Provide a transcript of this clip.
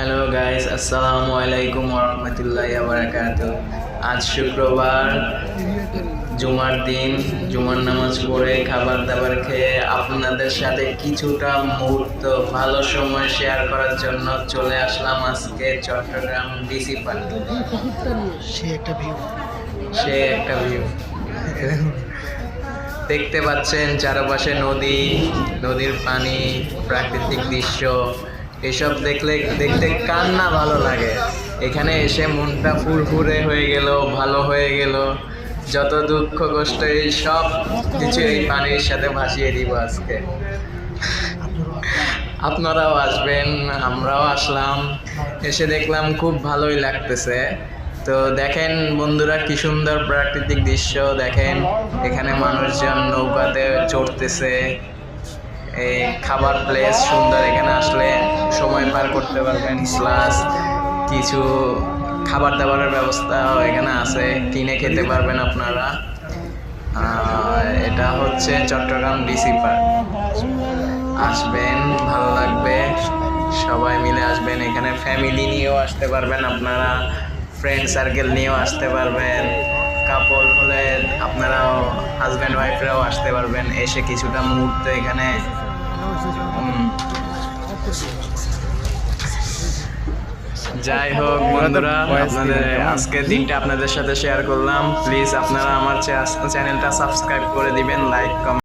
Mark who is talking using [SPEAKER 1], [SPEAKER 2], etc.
[SPEAKER 1] Hello guys আসসালামু আলাইকুম ওরহমতুল্লাহ বারাকাত আজ শুক্রবার জুমার দিন জুমার নামাজ পড়ে খাবার দাবার খেয়ে আপনাদের সাথে কিছুটা মুহূর্ত ভালো সময় শেয়ার করার জন্য চলে আসলাম আজকে চট্টগ্রাম ডিসি পার্কে।
[SPEAKER 2] সে একটা ভিউ
[SPEAKER 1] সে একটা ভিউ দেখতে পাচ্ছেন চারপাশে নদী নদীর পানি প্রাকৃতিক দৃশ্য। এসব দেখলে, দেখতে কার না ভালো লাগে? এখানে এসে মনটা ফুরফুরে হয়ে গেল, ভালো হয়ে গেল। যত দুঃখ, কষ্ট, এই সব কিছু এই পানির সাথে ভাসিয়ে দিব আজকে। আপনারাও আসবেন, আমরাও আসলাম। এসে দেখলাম খুব ভালোই লাগতেছে। তো দেখেন বন্ধুরা, কি সুন্দর প্রাকৃতিক দৃশ্য। দেখেন, এখানে মানুষজন নৌকাতে চড়তেছে। এই খাবার প্লেস সুন্দর এখানে আসলে। পার করতে পারবেন প্লাস কিছু খাবার দাবারের ব্যবস্থা এখানে আছে, কিনে খেতে পারবেন আপনারা। এটা হচ্ছে চট্টগ্রাম ডিসি পার্ক আসবেন, ভালো লাগবে। সবাই মিলে আসবেন, এখানে ফ্যামিলি নিয়েও আসতে পারবেন আপনারা ফ্রেন্ড সার্কেল নিয়েও আসতে পারবেন কাপল হলে আপনারাও হাজব্যান্ড ওয়াইফরাও আসতে পারবেন, এসে কিছুটা মুহূর্ত এখানে যাই হোক, বন্ধুরা, আপনাদের আজকের দিনটা আপনাদের সাথে শেয়ার করলাম। প্লিজ আপনারা আমার চ্যানেলটা সাবস্ক্রাইব করে দিবেন লাইক কমেন্ট